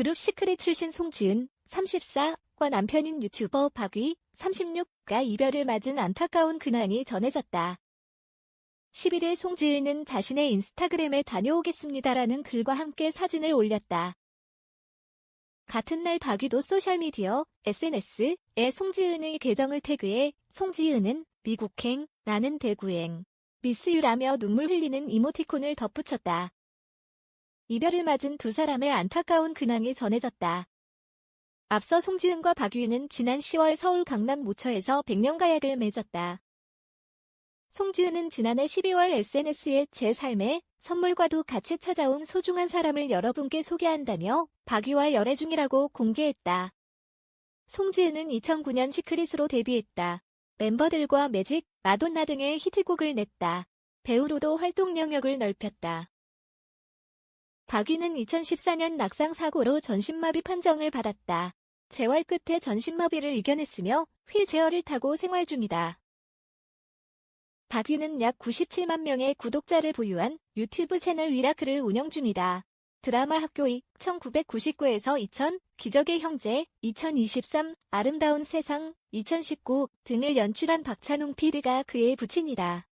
그룹 시크릿 출신 송지은 34과 남편인 유튜버 박위 36가 이별을 맞은 안타까운 근황이 전해졌다. 11일 송지은은 자신의 인스타그램에 다녀오겠습니다라는 글과 함께 사진을 올렸다. 같은 날 박위도 소셜미디어 SNS에 송지은의 계정을 태그해 송지은은 미국행, 나는 대구행, 미스유라며 눈물 흘리는 이모티콘을 덧붙였다. 이별을 맞은 두 사람의 안타까운 근황이 전해졌다. 앞서 송지은과 박유는 지난 10월 서울 강남 모처에서 백년가약을 맺었다. 송지은은 지난해 12월 SNS에 제 삶에 선물과도 같이 찾아온 소중한 사람을 여러분께 소개한다며 박유와 열애 중이라고 공개했다. 송지은은 2009년 시크릿으로 데뷔했다. 멤버들과 매직, 마돈나 등의 히트곡을 냈다. 배우로도 활동 영역을 넓혔다. 박위는 2014년 낙상 사고로 전신마비 판정을 받았다. 재활 끝에 전신마비를 이겨냈으며 휠체어를 타고 생활 중이다. 박위는 약 97만 명의 구독자를 보유한 유튜브 채널 위라크를 운영 중이다. 드라마 학교익 1999에서 2000, 기적의 형제 2023, 아름다운 세상 2019 등을 연출한 박찬웅 PD가 그의 부친이다.